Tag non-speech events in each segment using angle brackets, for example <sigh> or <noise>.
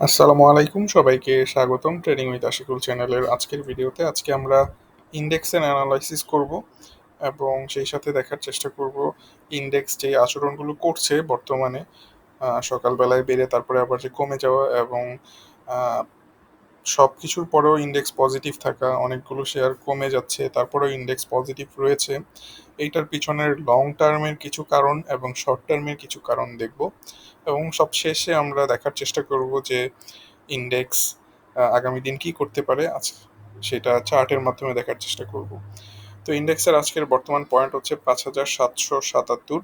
আসসালামু আলাইকুম সবাইকে, স্বাগতম ট্রেডিং উইথ আশিকুল চ্যানেলের আজকের ভিডিওতে। আজকে আমরা ইন্ডেক্সের অ্যানালাইসিস করব এবং সেই সাথে দেখার চেষ্টা করব ইন্ডেক্স যে আচরণগুলো করছে বর্তমানে। সকালবেলায় বেড়ে তারপরে আবার যে কমে যাওয়া এবং সব কিছুর পরেও ইন্ডেক্স পজিটিভ থাকা, অনেকগুলো শেয়ার কমে যাচ্ছে, তারপরেও ইন্ডেক্স পজিটিভ রয়েছে। এইটার পিছনের লং টার্মের কিছু কারণ এবং শর্ট টার্মের কিছু কারণ দেখব। এবং সব শেষে আমরা দেখার চেষ্টা করব যে ইন্ডেক্স আগামী দিন কি করতে পারে। আজ সেটা চার্টের মাধ্যমে দেখার চেষ্টা করব। তো ইন্ডেক্সের আজকের বর্তমান পয়েন্ট হচ্ছে পাঁচ হাজার সাতশো সাতাত্তর।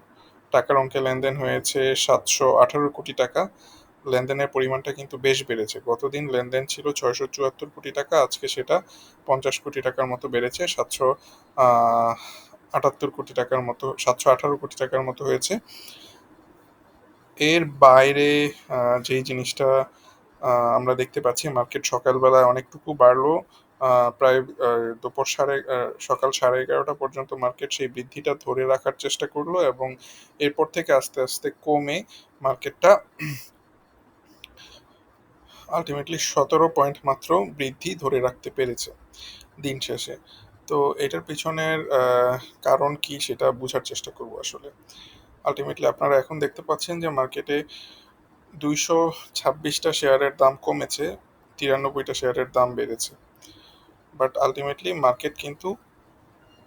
টাকার অঙ্কে লেনদেন হয়েছে সাতশো আঠারো কোটি টাকা। লেনদেনের পরিমাণটা কিন্তু বেশ বেড়েছে। গতদিন লেনদেন ছিল ছয়শো চুয়াত্তর কোটি টাকা, আজকে সেটা পঞ্চাশ কোটি টাকার মতো বেড়েছে, সাতশো আটাত্তর কোটি টাকার মতো, সাতশো আঠারো কোটি টাকার মতো হয়েছে। এর বাইরে যেই জিনিসটা আমরা দেখতে পাচ্ছি, মার্কেট সকালবেলায় অনেকটুকু বাড়লো। প্রায় দুপুর সাড়ে সকাল সাড়ে এগারোটা পর্যন্ত মার্কেট সেই বৃদ্ধিটা ধরে রাখার চেষ্টা করল এবং এরপর থেকে আস্তে আস্তে কমে মার্কেটটা। আলটিমেটলি সতেরো পয়েন্ট মাত্র বৃদ্ধি ধরে রাখতে পেরেছে দিন শেষে। তো এটার পিছনের কারণ কি সেটা বোঝার চেষ্টা করব আসলে। আলটিমেটলি আপনারা এখন দেখতে পাচ্ছেন যে মার্কেটে দুইশো ছাব্বিশটা শেয়ারের দাম কমেছে, তিরানব্বইটা শেয়ারের দাম বেড়েছে। বাট আলটিমেটলি মার্কেট কিন্তু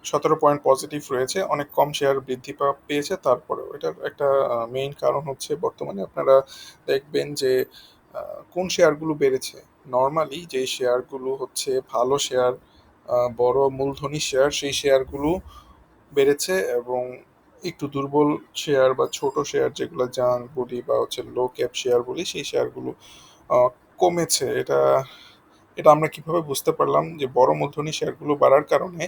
সতেরো পয়েন্ট পজিটিভ রয়েছে, অনেক কম শেয়ার বৃদ্ধি পেয়েছে তারপরেও। এটার একটা মেইন কারণ হচ্ছে বর্তমানে আপনারা দেখবেন যে কোন শেয়ারগুলো বেড়েছে? নর্মালি যে শেয়ারগুলো হচ্ছে ভালো শেয়ার বড় মূলধনী শেয়ার সেই শেয়ারগুলো বেড়েছে এবং একটু দুর্বল শেয়ার বা ছোট শেয়ার যেগুলো জাং বলি বা হচ্ছে লো ক্যাপ শেয়ার বলি, সেই শেয়ারগুলো কমেছে। এটা এটা আমরা কীভাবে বুঝতে পারলাম যে বড় মূলধনী শেয়ারগুলো বাড়ার কারণে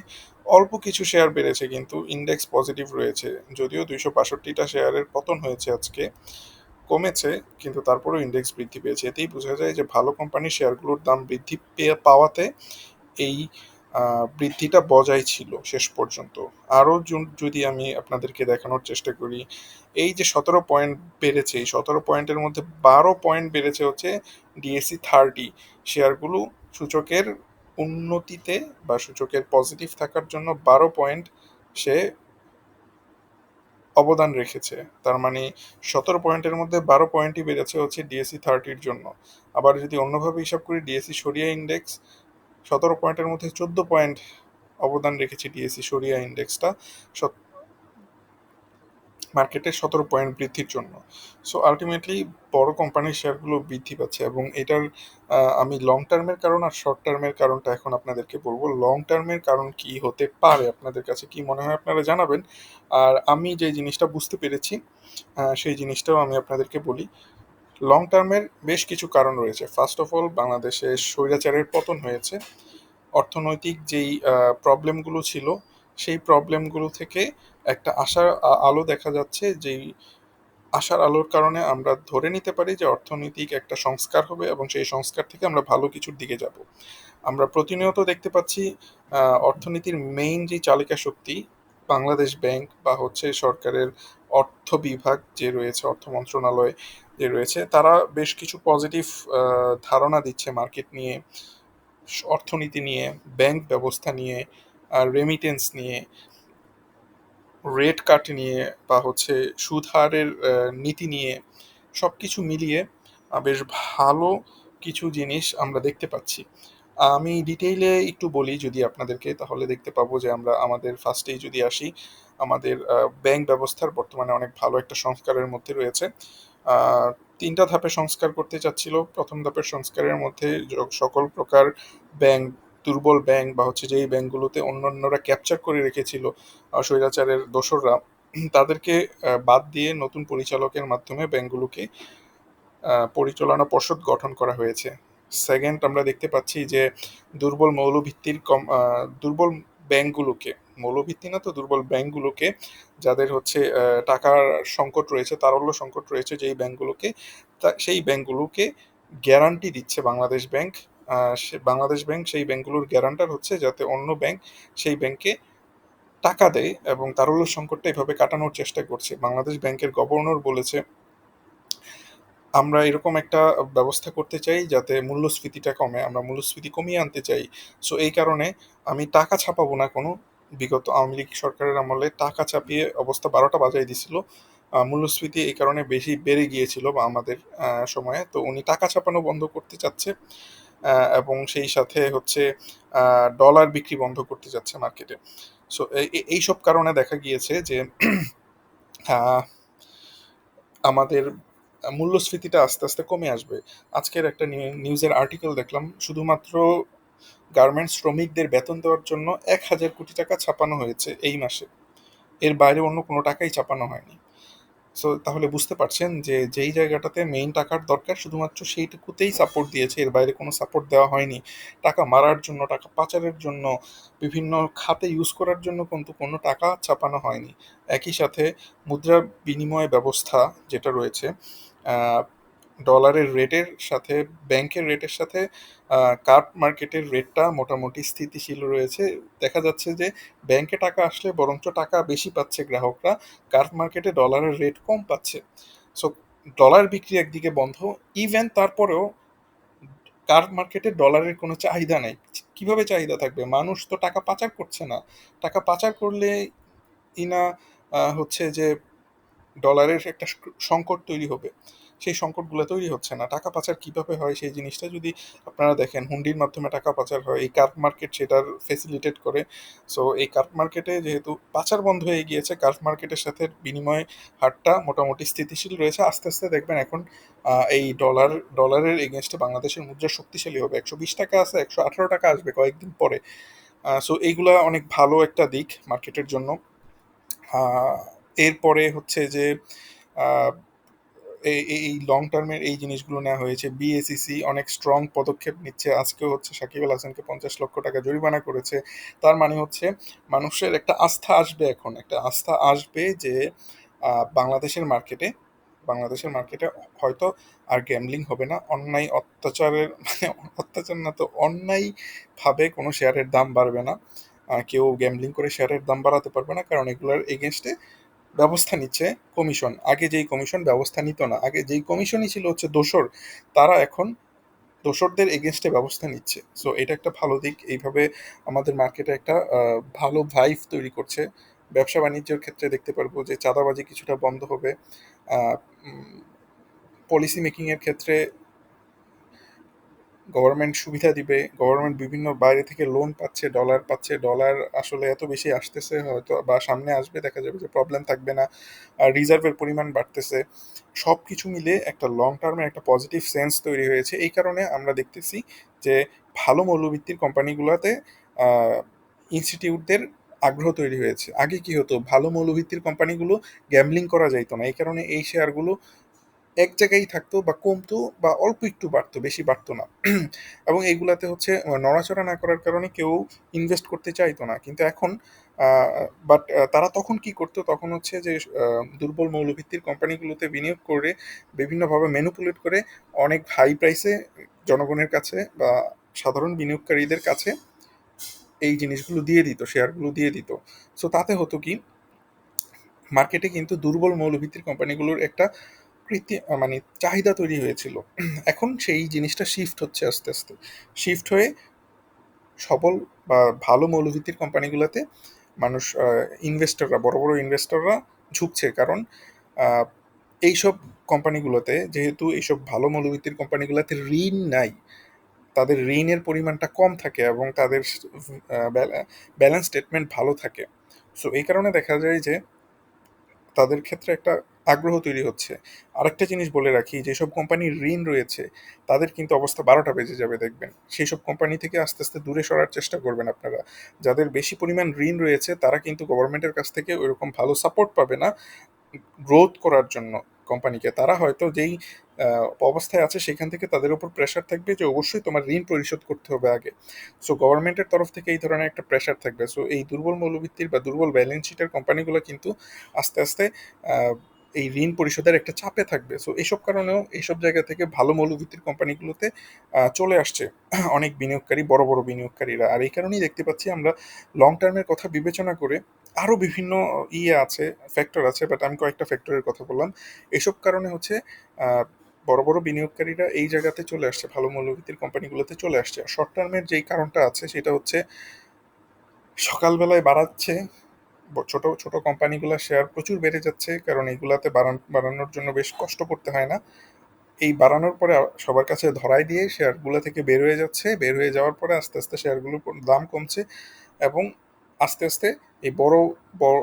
অল্প কিছু শেয়ার বেড়েছে কিন্তু ইন্ডেক্স পজিটিভ রয়েছে। যদিও দুইশো বাষট্টিটা শেয়ারের পতন হয়েছে আজকে, কমেছে কিন্তু তারপরেও ইন্ডেক্স বৃদ্ধি পেয়েছে। এতেই বোঝা যায় যে ভালো কোম্পানির শেয়ারগুলোর দাম বৃদ্ধি পেয়ে, পাওয়াতে এই বৃদ্ধিটা বজায় ছিল শেষ পর্যন্ত। আরও যদি আমি আপনাদেরকে দেখানোর চেষ্টা করি, এই যে সতেরো পয়েন্ট বেড়েছে, এই সতেরো পয়েন্টের মধ্যে বারো পয়েন্ট বেড়েছে হচ্ছে ডিএসসি থার্টি শেয়ারগুলো সূচকের উন্নতিতে বা সূচকের পজিটিভ থাকার জন্য বারো পয়েন্ট সে অবদান রেখেছে। তার মানে সতেরো পয়েন্টের মধ্যে বারো পয়েন্টই বেড়েছে হচ্ছে ডিএসসি থার্টির জন্য। আবার যদি অন্যভাবে হিসাব করি ডিএসসি সরিয়া ইন্ডেক্স সতেরো পয়েন্টের মধ্যে চোদ্দ পয়েন্ট অবদান রেখেছে ডিএসসি সরিয়া ইন্ডেক্সটা। মার্কেটে সতেরো পয়েন্ট বৃদ্ধির জন্য। সো আলটিমেটলি বড় কোম্পানির শেয়ারগুলো বৃদ্ধি পাচ্ছে এবং এটার আমি লং টার্মের কারণ আর শর্ট টার্মের কারণটা এখন আপনাদেরকে বলব। লং টার্মের কারণ কি হতে পারে? আপনাদের কাছে কি মনে হয় আপনারা জানাবেন। আর আমি যে জিনিসটা বুঝতে পেরেছি সেই জিনিসটাও আমি আপনাদেরকে বলি। লং টার্মের বেশ কিছু কারণ রয়েছে। ফার্স্ট অফ অল বাংলাদেশে স্বৈরাচারের পতন হয়েছে। অর্থনৈতিক যেই প্রবলেমগুলো ছিল, সেই প্রবলেমগুলো থেকে একটা আশার আলো দেখা যাচ্ছে যেই, আশার আলোর কারণে আমরা ধরে নিতে পারি যে অর্থনৈতিক একটা সংস্কার হবে এবং সেই সংস্কার থেকে আমরা ভালো কিছুর দিকে যাব। আমরা প্রতিনিয়ত দেখতে পাচ্ছি অর্থনীতির মেইন যে চালিকা শক্তি, বাংলাদেশ ব্যাংক বা হচ্ছে সরকারের অর্থ বিভাগ যে রয়েছে, অর্থ মন্ত্রণালয় যে রয়েছে। তারা বেশ কিছু পজিটিভ ধারণা দিচ্ছে মার্কেট নিয়ে, অর্থনীতি নিয়ে ব্যাংক ব্যবস্থা নিয়ে রেমিটেন্স নিয়ে রেট কাট নিয়ে বা হচ্ছে সুদ হারের নীতি নিয়ে সব কিছু মিলিয়ে বেশ ভালো কিছু জিনিস আমরা দেখতে পাচ্ছি। আমি ডিটেইলে একটু বলি যদি আপনাদেরকে, তাহলে দেখতে পাবো যে আমরা আমাদের ফার্স্টেই যদি আসি, আমাদের ব্যাংক ব্যবস্থার বর্তমানে অনেক ভালো একটা সংস্কারের মধ্যে রয়েছে। তিনটা ধাপে সংস্কার করতে চাচ্ছিল। প্রথম ধাপের সংস্কারের মধ্যে সকল প্রকার ব্যাংক, দুর্বল ব্যাংক বা হচ্ছে যেই ব্যাংকগুলোতে অন্যান্যরা ক্যাপচার করে রেখেছিল স্বৈরাচারের দোসররা, তাদেরকে বাদ দিয়ে নতুন পরিচালকের মাধ্যমে ব্যাংকগুলোকে পরিচালনা পর্ষদ গঠন করা হয়েছে। সেকেন্ড আমরা দেখতে পাচ্ছি যে দুর্বল মৌলভিত্তির কম দুর্বল ব্যাংকগুলোকে মৌলভিত্তি না তো দুর্বল ব্যাংকগুলোকে, যাদের হচ্ছে টাকার সংকট রয়েছে, তারল্য সংকট রয়েছে, যেই ব্যাংকগুলোকে সেই ব্যাংকগুলোকে গ্যারান্টি দিচ্ছে বাংলাদেশ ব্যাংক। বাংলাদেশ ব্যাংক সেই ব্যাংকগুলোর গ্যারান্টার হচ্ছে যাতে অন্য ব্যাংক সেই ব্যাংকে টাকা দেয় এবং তারল্য সংকটটা এভাবে কাটানোর চেষ্টা করছে। বাংলাদেশ ব্যাংকের গভর্নর বলেছে, আমরা এরকম একটা ব্যবস্থা করতে চাই যাতে মূল্যস্ফীতিটা কমে, আমরা মূল্যস্ফীতি কমিয়ে আনতে চাই। সো এই কারণে আমি টাকা ছাপাবো না কোনো বিগত আওয়ামী লীগ সরকারের আমলে টাকা চাপিয়ে অবস্থা বারোটা বাজায় দিছিল। মূল্যস্ফীতি এই কারণে বেশি বেড়ে গিয়েছিল বা আমাদের সময়ে। তো উনি টাকা ছাপানো বন্ধ করতে চাচ্ছে এবং সেই সাথে হচ্ছে ডলার বিক্রি বন্ধ করতে যাচ্ছে মার্কেটে সো এই সব কারণে দেখা গিয়েছে যে <clears throat> আমাদের মূল্যস্ফীতিটা আস্তে আস্তে কমে আসবে। আজকের একটা নিউজের আর্টিকেল দেখলাম, শুধুমাত্র গার্মেন্টস শ্রমিকদের বেতন দেওয়ার জন্য এক হাজার কোটি টাকা ছাপানো হয়েছে এই মাসে। এর বাইরে অন্য কোনো টাকাই ছাপানো হয়নি। সো তাহলে বুঝতে পারছেন যে যেই জায়গাটাতে মেইন টাকার দরকার, শুধুমাত্র সেইটুকুতেই সাপোর্ট দিয়েছে। এর বাইরে কোনো সাপোর্ট দেওয়া হয়নি। টাকা মারার জন্য, টাকা পাচারের জন্য, বিভিন্ন খাতে ইউজ করার জন্য কিন্তু কোনো টাকা ছাপানো হয়নি। একই সাথে মুদ্রা বিনিময় ব্যবস্থা যেটা রয়েছে ডলারের রেটের সাথে, ব্যাংকের রেটের সাথে কার্ড মার্কেটের রেটটা মোটামুটি স্থিতিশীল রয়েছে। দেখা যাচ্ছে যে, ব্যাংকে টাকা আসলে বরঞ্চ টাকা বেশি পাচ্ছে গ্রাহকরা, কার্ড মার্কেটে ডলারের রেট কম পাচ্ছে। সো, ডলার বিক্রি একদিকে বন্ধ, ইভেন তারপরেও কার্ড মার্কেটে ডলারের কোনো চাহিদা নেই। কীভাবে চাহিদা থাকবে? মানুষ তো টাকা পাচার করছে না। টাকা পাচার করলে ইনা হচ্ছে যে, ডলারের একটা সংকট তৈরি হবে। সেই সংকটগুলো তৈরি হচ্ছে না। টাকা পাচার কীভাবে হয় সেই জিনিসটা যদি আপনারা দেখেন, হুন্ডির মাধ্যমে টাকা পাচার হয়, এই কার্প মার্কেট সেটার ফেসিলিটেট করে। সো এই কার্প মার্কেটে যেহেতু পাচার বন্ধ হয়ে গিয়েছে কার্প মার্কেটের সাথে বিনিময় হারটা মোটামুটি স্থিতিশীল রয়েছে। আস্তে আস্তে দেখবেন এখন এই ডলার ডলারের এগেনস্টে বাংলাদেশের মুদ্রা শক্তিশালী হবে। একশো বিশ টাকা আছে, একশো আঠারো টাকা আসবে কয়েকদিন পরে। সো এইগুলা অনেক ভালো একটা দিক মার্কেটের জন্য। এরপরে হচ্ছে যে এই লং টার্মের এই জিনিসগুলো নেওয়া হয়েছে। বিএসিসি অনেক স্ট্রং পদক্ষেপ নিচ্ছে। আজকেও হচ্ছে সাকিব আল হাসানকে পঞ্চাশ লক্ষ টাকা জরিমানা করেছে। তার মানে হচ্ছে মানুষের একটা আস্থা আসবে এখন। একটা আস্থা আসবে যে বাংলাদেশের মার্কেটে বাংলাদেশের মার্কেটে হয়তো আর গ্যামলিং হবে না। অন্যায় অত্যাচারের মানে অত্যাচার না তো, অন্যায়ভাবে কোনো শেয়ারের দাম বাড়বে না। কেউ গ্যামলিং করে শেয়ারের দাম বাড়াতে পারবে না। কারণ এগুলোর এগেনস্টে ব্যবস্থা নিচ্ছে কমিশন আগে যেই কমিশন ব্যবস্থা নিত না, আগে যেই কমিশনই ছিল হচ্ছে দোসর তারা এখন দোসরদের এগেনস্টে ব্যবস্থা নিচ্ছে। সো এটা একটা ভালো দিক। এইভাবে আমাদের মার্কেটে একটা ভালো ভাইভ তৈরি করছে। ব্যবসা বাণিজ্যের ক্ষেত্রে দেখতে পারব যে চাঁদাবাজি কিছুটা বন্ধ হবে। পলিসি মেকিংয়ের ক্ষেত্রে গভর্নমেন্ট সুবিধা দিবে গভর্নমেন্ট বিভিন্ন বাইরে থেকে লোন পাচ্ছে ডলার পাচ্ছে ডলার আসলে এত বেশি আসতেছে হয়তো বা সামনে আসবে, দেখা যাবে যে প্রবলেম থাকবে না, আর রিজার্ভের পরিমাণ বাড়তেছে। সব কিছু মিলে একটা লং টার্মে একটা পজিটিভ সেন্স তৈরি হয়েছে। এই কারণে আমরা দেখতেছি যে ভালো মৌলভিত্তির কোম্পানিগুলোতে ইনস্টিটিউটদের আগ্রহ তৈরি হয়েছে। আগে কি হতো? ভালো মৌলভিত্তির কোম্পানিগুলো গ্যামলিং করা যাইতো না। এই কারণে এই শেয়ারগুলো এক জায়গায় থাকতো বা কমতো বা অল্প একটু বাড়তো, বেশি বাড়তো না। <clears throat> এবং এইগুলাতে হচ্ছে নড়াচড়া না করার কারণে কেউ ইনভেস্ট করতে চাইতো না। কিন্তু এখন বাট তারা তখন কি করতো? তখন হচ্ছে যে দুর্বল মৌলভিত্তির কোম্পানিগুলোতে বিনিয়োগ করে বিভিন্নভাবে ম্যানুপুলেট করে অনেক হাই প্রাইসে জনগণের কাছে বা সাধারণ বিনিয়োগকারীদের কাছে এই জিনিসগুলো দিয়ে দিত শেয়ারগুলো দিয়ে দিত। সো তাতে হতো কি মার্কেটে কিন্তু দুর্বল মৌলভিত্তির কোম্পানিগুলোর একটা কৃতি মানে চাহিদা তৈরি হয়েছিল। <clears throat> এখন সেই জিনিসটা শিফট হচ্ছে আস্তে আস্তে। শিফট হয়ে সবল বা ভালো মৌলভিত্তির কোম্পানিগুলোতে মানুষ ইনভেস্টররা বড় বড় ইনভেস্টররা ঝুঁকছে। কারণ এইসব কোম্পানিগুলোতে যেহেতু এইসব ভালো মৌলভিত্তির কোম্পানিগুলোতে ঋণ নাই, তাদের ঋণের পরিমাণটা কম থাকে এবং তাদের ব্যালেন্স স্টেটমেন্ট ভালো থাকে। সো এই কারণে দেখা যায় যে তাদের ক্ষেত্রে একটা আগ্রহ তৈরি হচ্ছে। আরেকটা জিনিস বলে রাখি, যেসব কোম্পানির ঋণ রয়েছে, তাদের কিন্তু অবস্থা বারোটা বেজে যাবে দেখবেন। সেই সব কোম্পানি থেকে আস্তে আস্তে দূরে সরার চেষ্টা করবেন আপনারা। যাদের বেশি পরিমাণ ঋণ রয়েছে, তারা কিন্তু গভর্নমেন্টের কাছ থেকে ওইরকম ভালো সাপোর্ট পাবে না গ্রোথ করার জন্য কোম্পানিকে। তারা হয়তো যেই অবস্থায় আছে, সেখান থেকে তাদের উপর প্রেশার থাকবে যে অবশ্যই তোমার ঋণ পরিশোধ করতে হবে আগে। সো গভর্নমেন্টের তরফ থেকে এই ধরনের একটা প্রেশার থাকবে। সো এই দুর্বল মৌলভিত্তির বা দুর্বল ব্যালেন্স শিটের কোম্পানিগুলো কিন্তু আস্তে আস্তে এই ঋণ পরিশোধের একটা চাপে থাকবে। সো এইসব কারণেও এইসব জায়গা থেকে ভালো মৌলভিত্তির কোম্পানিগুলোতে চলে আসছে। <clears throat> অনেক বিনিয়োগকারী, বড় বড় বিনিয়োগকারীরা। আর এই কারণেই দেখতে পাচ্ছি আমরা লং টার্মের কথা বিবেচনা করে আরও বিভিন্ন ইয়ে আছে ফ্যাক্টর আছে বাট আমি কয়েকটা ফ্যাক্টরের কথা বললাম। এসব কারণে হচ্ছে বড় বড় বিনিয়োগকারীরা এই জায়গাতে চলে আসছে, ভালো মূল্যভিত্তির কোম্পানিগুলোতে চলে আসছে। শর্ট টার্মের যেই কারণটা আছে, সেটা হচ্ছে সকালবেলায় বাড়াচ্ছে ছোট ছোট কোম্পানিগুলোর শেয়ার প্রচুর বেড়ে যাচ্ছে, কারণ এইগুলাতে বাড়ান, বাড়ানোর জন্য বেশ কষ্ট করতে হয় না। এই বাড়ানোর পরে সবার কাছে ধরাই দিয়ে শেয়ারগুলো থেকে বের হয়ে যাচ্ছে, বের হয়ে যাওয়ার পরে আস্তে আস্তে শেয়ারগুলোর দাম কমছে এবং আস্তে আস্তে এই বড় বড়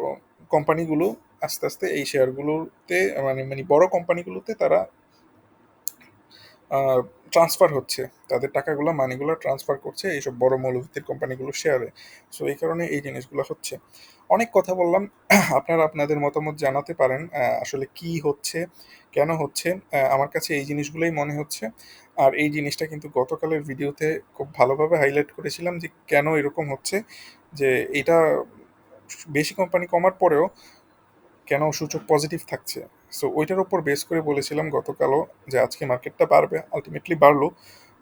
কোম্পানিগুলো আস্তে আস্তে এই শেয়ারগুলোতে মানে মানে বড় কোম্পানিগুলোতে তারা ট্রান্সফার হচ্ছে। তাদের টাকাগুলো মানিগুলো ট্রান্সফার করছে এইসব বড় মৌলভিত্তির কোম্পানিগুলো শেয়ারে সো এই কারণে এই জিনিসগুলো হচ্ছে। অনেক কথা বললাম। <clears throat> আপনারা আপনাদের মতামত জানাতে পারেন আসলে কি হচ্ছে, কেন হচ্ছে আমার কাছে এই জিনিসগুলোই মনে হচ্ছে। আর এই জিনিসটা কিন্তু গতকালের ভিডিওতে খুব ভালোভাবে হাইলাইট করেছিলাম যে কেন এরকম হচ্ছে, যে এটা বেশি কোম্পানি কমার পরেও কেন সূচক পজিটিভ থাকছে। সো ওইটার উপর বেস করে বলেছিলাম গতকালও যে আজকে মার্কেটটা বাড়বে আলটিমেটলি বাড়লো।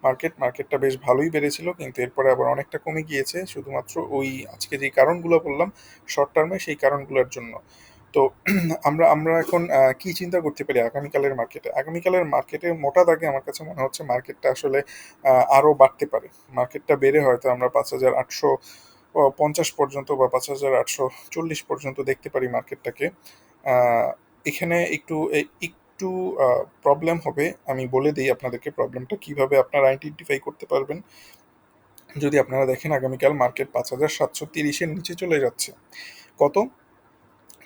মার্কেট মার্কেটটা বেশ ভালোই বেড়েছিল, কিন্তু এরপরে আবার অনেকটা কমে গিয়েছে, শুধুমাত্র ওই আজকে যে কারণগুলো বললাম শর্ট টার্মে সেই কারণগুলোর জন্য। তো, <clears throat> আমরা আমরা এখন কি চিন্তা করতে পারি আগামীকালের মার্কেটে আগামীকালের মার্কেটে মোটা দাগে আমার কাছে মনে হচ্ছে মার্কেটটা আসলে আরও বাড়তে পারে। মার্কেটটা বেড়ে হয়তো আমরা পাঁচ হাজার আটশো পঞ্চাশ পর্যন্ত বা পাঁচ হাজার আটশো চল্লিশ পর্যন্ত দেখতে পারি মার্কেটটাকে এখানে একটু একটু প্রবলেম হবে। আমি বলে দিই আপনাদেরকে প্রবলেমটা কীভাবে আপনারা আইডেন্টিফাই করতে পারবেন। যদি আপনারা দেখেন আগামীকাল মার্কেট পাঁচ হাজার সাতশো তিরিশের নিচে চলে যাচ্ছে। কত?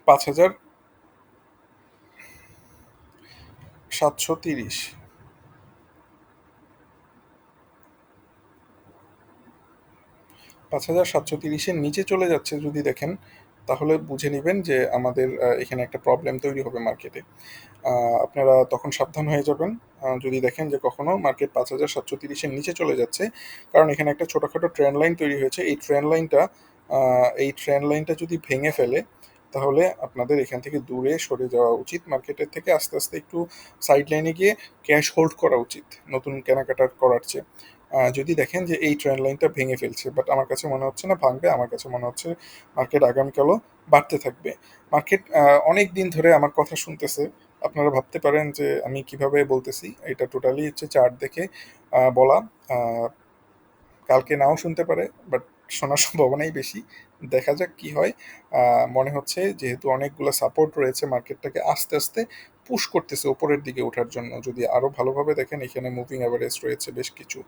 পাঁচ হাজার সাতশো তিরিশ। পাঁচ হাজার সাতশো তিরিশের নিচে চলে যাচ্ছে যদি দেখেন তাহলে বুঝে নেবেন যে আমাদের এখানে একটা প্রবলেম তৈরি হবে মার্কেটে আপনারা তখন সাবধান হয়ে যাবেন। যদি দেখেন যে কখনো মার্কেট পাঁচ হাজার সাতশো তিরিশের নিচে চলে যাচ্ছে, কারণ এখানে একটা ছোটোখাটো ট্রেন্ড লাইন তৈরি হয়েছে। এই ট্রেন্ড লাইনটা এই ট্রেন্ড লাইনটা যদি ভেঙে ফেলে, তাহলে আপনাদের এখান থেকে দূরে সরে যাওয়া উচিত। মার্কেটের থেকে আস্তে আস্তে একটু সাইড লাইনে গিয়ে ক্যাশ হোল্ড করা উচিত, নতুন কেনাকাটা করার চেয়ে। যদি দেখেন যে এই ট্রেন্ড লাইনটা ভেঙে ফেলছে বাট আমার কাছে মনে হচ্ছে না ভাঙবে, আমার কাছে মনে হচ্ছে মার্কেট আগামীকালও বাড়তে থাকবে। মার্কেট অনেক দিন ধরে আমার কথা শুনতেছে, আপনারা ভাবতে পারেন যে আমি কীভাবে বলতেছি, এটা টোটালি হচ্ছে চার্ট দেখে বলা কালকে নাও শুনতে পারে বাট শোনার <laughs> সম্ভাবনাই বেশি। দেখা যাক কি হয়। মনে হচ্ছে যেহেতু অনেকগুলো সাপোর্ট রয়েছে মার্কেটটাকে আস্তে আস্তে পুশ করতেছে ওপরের দিকে ওঠার জন্য। যদি আরও ভালোভাবে দেখেন, এখানে মুভিং অ্যাভারেজ রয়েছে বেশ কিছু।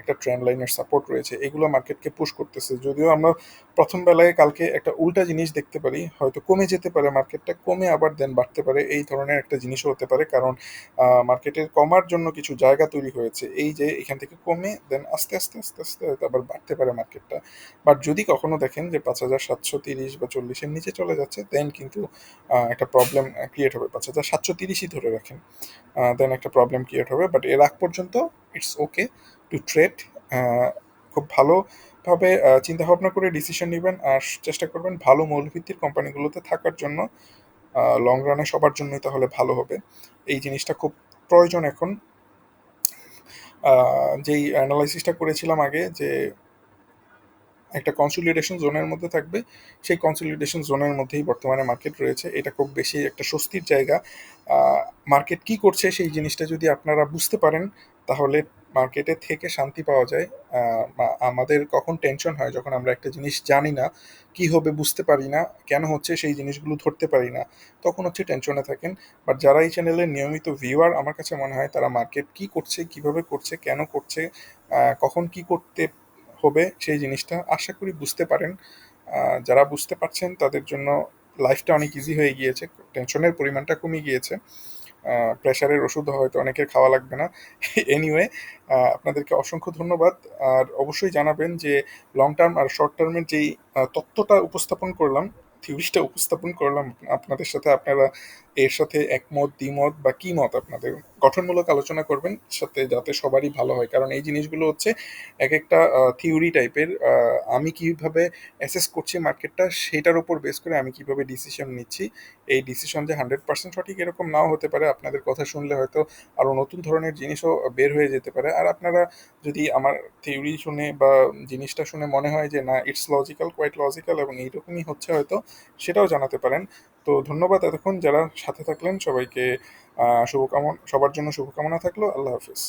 একটা ট্রেন লাইনের সাপোর্ট রয়েছে, এগুলো মার্কেটকে পুশ করতেছে। যদিও আমরা প্রথম বেলায় কালকে একটা উল্টা জিনিস দেখতে পারি, হয়তো কমে যেতে পারে মার্কেটটা কমে আবার দেন বাড়তে পারে। এই ধরনের একটা জিনিসও হতে পারে, কারণ মার্কেটের কমার জন্য কিছু জায়গা তৈরি হয়েছে। এই যে এখান থেকে কমে দেন আস্তে আস্তে আস্তে আস্তে হয়তো আবার বাড়তে পারে মার্কেটটা বাট যদি কখনো দেখেন যে পাঁচ হাজার সাতশো তিরিশ বা চল্লিশের নিচে চলে যাচ্ছে দেন কিন্তু একটা প্রবলেম ক্রিয়েট হবে। পাঁচ হাজার সাতশো তিরিশই ধরে রাখেন। দেন একটা প্রবলেম ক্রিয়েট হবে বাট এর আগ পর্যন্ত ইটস ওকে টু ট্রেড খুব ভালোভাবে চিন্তা ভাবনা করে ডিসিশন নেবেন আর চেষ্টা করবেন ভালো মৌলভিত্তির কোম্পানিগুলোতে থাকার জন্য। লং রানে সবার জন্যই তাহলে ভালো হবে। এই জিনিসটা খুব প্রয়োজন এখন। যেই অ্যানালাইসিসটা করেছিলাম আগে যে একটা কনসলিডেশন জোনের মধ্যে থাকবে। সেই কনসলিডেশন জোনের মধ্যেই বর্তমানে মার্কেট রয়েছে। এটা খুব বেশি একটা স্বস্তির জায়গা। মার্কেট কি করছে সেই জিনিসটা যদি আপনারা বুঝতে পারেন, তাহলে মার্কেটে থেকে শান্তি পাওয়া যায়। আমাদের কখন টেনশন হয় যখন আমরা একটা জিনিস জানি না, কি হবে বুঝতে পারি না, কেন হচ্ছে সেই জিনিসগুলো ধরতে পারি না, তখন হচ্ছে টেনশনে থাকেন। বাট যারা এই চ্যানেলের নিয়মিত ভিউয়ার আমার কাছে মনে হয় তারা মার্কেট কি করছে, কীভাবে করছে, কেন করছে কখন কি করতে হবে সেই জিনিসটা আশা করি বুঝতে পারেন। যারা বুঝতে পারছেন তাদের জন্য লাইফটা অনেক ইজি হয়ে গিয়েছে টেনশনের পরিমাণটা কমে গিয়েছে। প্রেশারের ওষুধ হয়তো অনেকের খাওয়া লাগবে না। <laughs> এনিওয়ে আপনাদেরকে অসংখ্য ধন্যবাদ। আর অবশ্যই জানাবেন যে লং টার্ম আর শর্ট টার্মের যেই তত্ত্বটা উপস্থাপন করলাম থিওরিটা উপস্থাপন করলাম আপনাদের সাথে, আপনারা এর সাথে একমত, দ্বিমত বা কি মত আপনাদের? গঠনমূলক আলোচনা করবেন সাথে যাতে সবারই ভালো হয়। কারণ এই জিনিসগুলো হচ্ছে এক একটা থিওরি টাইপের আমি কীভাবে অ্যাসেস করছি মার্কেটটা সেটার উপর বেস করে আমি কীভাবে ডিসিশন নিচ্ছি। এই ডিসিশন যে হান্ড্রেড পার্সেন্ট সঠিক এরকম নাও হতে পারে, আপনাদের কথা শুনলে হয়তো আরও নতুন ধরনের জিনিসও বের হয়ে যেতে পারে। আর আপনারা যদি আমার থিওরি শুনে বা জিনিসটা শুনে মনে হয় যে না ইটস লজিক্যাল কোয়াইট লজিক্যাল এবং এইরকমই হচ্ছে হয়তো, সেটাও জানাতে পারেন। তো ধন্যবাদ এতক্ষণ যারা সাথে থাকলেন সবাইকে শুভকামনা সবার জন্য শুভকামনা থাকল আল্লাহ হাফিজ।